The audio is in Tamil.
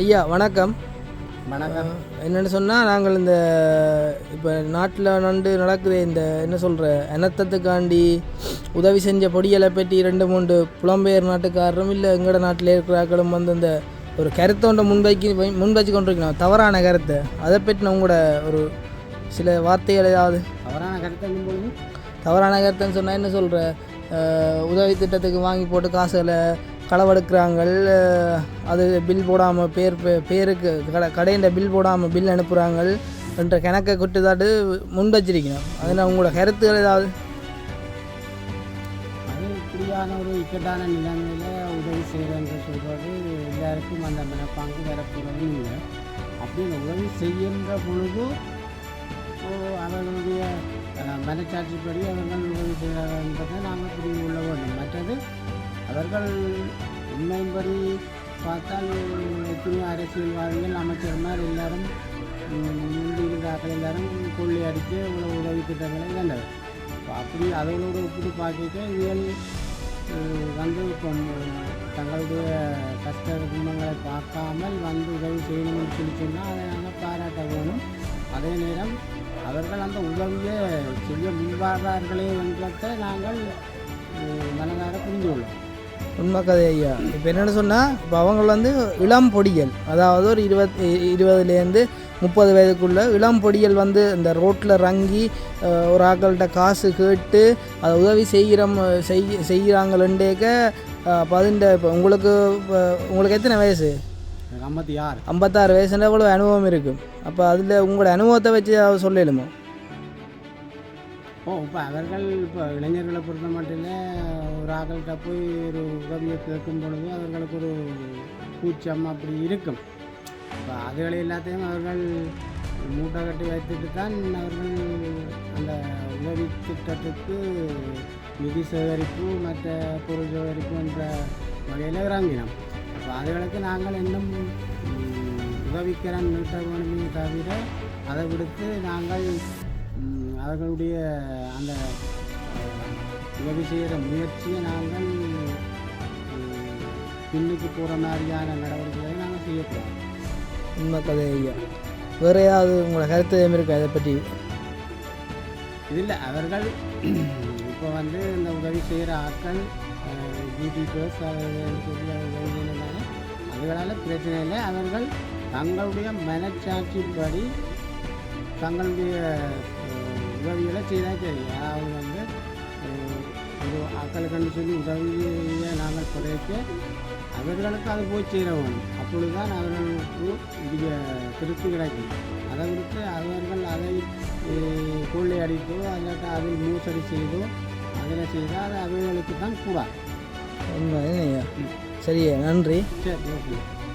ஐயா வணக்கம். வணக்கம். என்னென்னு சொன்னால் நாங்கள் இந்த இப்போ நாட்டில் நண்டு நடக்குது இந்த என்ன சொல்கிற இனத்தத்துக்காண்டி உதவி செஞ்ச பொடியலை பற்றி ரெண்டு மூன்று புலம்பெயர் நாட்டுக்காரரும் இல்லை எங்களோட நாட்டில் இருக்கிறாக்களும் வந்து இந்த ஒரு கருத்தொண்டை முன்வைக்கி முன்வச்சு கொண்டிருக்கணும். தவறான கருத்தை. அதை பற்றி நான் உங்களோட ஒரு சில வார்த்தைகள் ஏதாவது. தவறான கருத்து தவறான கருத்துன்னு சொன்னால் என்ன சொல்கிற உதவி திட்டத்துக்கு வாங்கி போட்டு காசுகளை களவெடுக்கிறாங்க அது பில் போடாமல் பேர் பேருக்கு கடை கடையின் பில் போடாமல் பில் அனுப்புகிறாங்க என்ற கணக்கை குட்டுதாட்டு முன் வச்சிருக்கணும் அதில் உங்களோட கருத்துகள் ஏதாவது? அது இப்படியான ஒரு இக்கட்டான நிலைமையில் உதவி செய்கிறேன்னு சொல்கிறது எல்லாருக்கும் அந்த மனப்பாங்கு வரப்போகிறது இல்லை. அப்படி உதவி செய்கின்ற பொழுது அவர்களுடைய மனச்சாட்சிப்படி அவர்கள் உதவி செய்கிறார்கள் என்பதை நாங்கள் புரிந்து அவர்கள் உண்மையின்படி பார்த்தால் எத்தனையோ அரசியல்வாதிகள் அமைச்சர்மார் எல்லாரும் ம், எல்லாரும் கொள்ளி அடித்து இவ்வளோ உதவி திட்டங்களை இழந்தவர் இப்போ அப்படி அதோடு ஒப்பிட்டு பார்க்க இவர்கள் வந்து இப்போ தங்களுடைய கஷ்ட குடும்பங்களை பார்க்காமல் வந்து உதவி செய்யணும்னு சொல்லி சொன்னால் அதை நாங்கள் பாராட்ட வேணும். அதே நேரம் அவர்கள் அந்த உதவியை செய்ய முன்வார்களே என்றதை நாங்கள் உண்மை கதை ஐயா. இப்போ என்னென்னு சொன்னால் இப்போ அவங்க வந்து இளம் பொடியல் அதாவது ஒரு இருபத் இருபதுலேருந்து முப்பது வயதுக்குள்ள இளம் பொடியல் வந்து இந்த ரோட்டில் இறங்கி ஒரு ஆக்கள்கிட்ட காசு கேட்டு அதை உதவி செய்கிறோம் செய் செய்கிறாங்களேக்க அப்போ அதுண்ட இப்போ உங்களுக்கு இப்போ உங்களுக்கு எத்தனை வயசு? ஐம்பத்தி ஆறு ஐம்பத்தாறு வயசுல எவ்வளோ அனுபவம் இருக்கும் அப்போ அதில் உங்களோட அனுபவத்தை வச்சு அதை சொல்லலுமோ? ஓ இப்போ அவர்கள் இப்போ இளைஞர்களை பொறுத்த மட்டும் ஒரு ஆக்கள்கிட்ட போய் ஒரு உதவியை கேட்கும் பொழுது அவர்களுக்கு ஒரு கூச்சம் அப்படி இருக்கும். இப்போ அதுகளை எல்லாத்தையும் அவர்கள் மூட்டை கட்டி வைத்துட்டு தான் அவர்கள் அந்த உதவி திட்டத்துக்கு நிதி சேகரிப்பு மற்ற பொருள் சேகரிப்பு என்ற வகையில் இறங்கினோம். அப்போ அதுகளுக்கு நாங்கள் இன்னும் உதவிக்கிறோம் நீட்ட வேணுமே தவிர அதை விடுத்து நாங்கள் அவர்களுடைய அந்த உதவி செய்கிற முயற்சியை நாங்கள் பின்னுக்கு போகிற மாதிரியான நடவடிக்கைகளை நாங்கள் செய்யக்கூடாது உண்மை கதை ஐயா. வேறு ஏதாவது உங்களோட கருத்து இருக்கா? இதை பற்றி? இதில் அவர்கள் இப்போ வந்து இந்த உதவி செய்கிற ஆட்கள் சொல்லி உதவி செய்யறதுனால அதுகளால் பிரச்சனை இல்லை. அவர்கள் தங்களுடைய மனச்சாட்சிப்படி தங்களுடைய உதவிகளை செய்தால் சரி அதாவது வந்து அஹ், ஒரு ஆட்களுக்கு சொல்லி உதவியை நாங்கள் குறைக்க அவர்களுக்கு அது போய் சேர அப்பொழுது தான் அவர்களுக்கு உரிய திருப்தி கிடைக்கும் அதை விடுத்து அவர்கள் அதை அஹ், கொள்ளையடித்தோ அல்லது அதில் மோசடி செய்தோ அதில் செய்தால் அவர்களுக்கு தான் கூடாது உண்மை சரியா நன்றி. சரி ஓகே.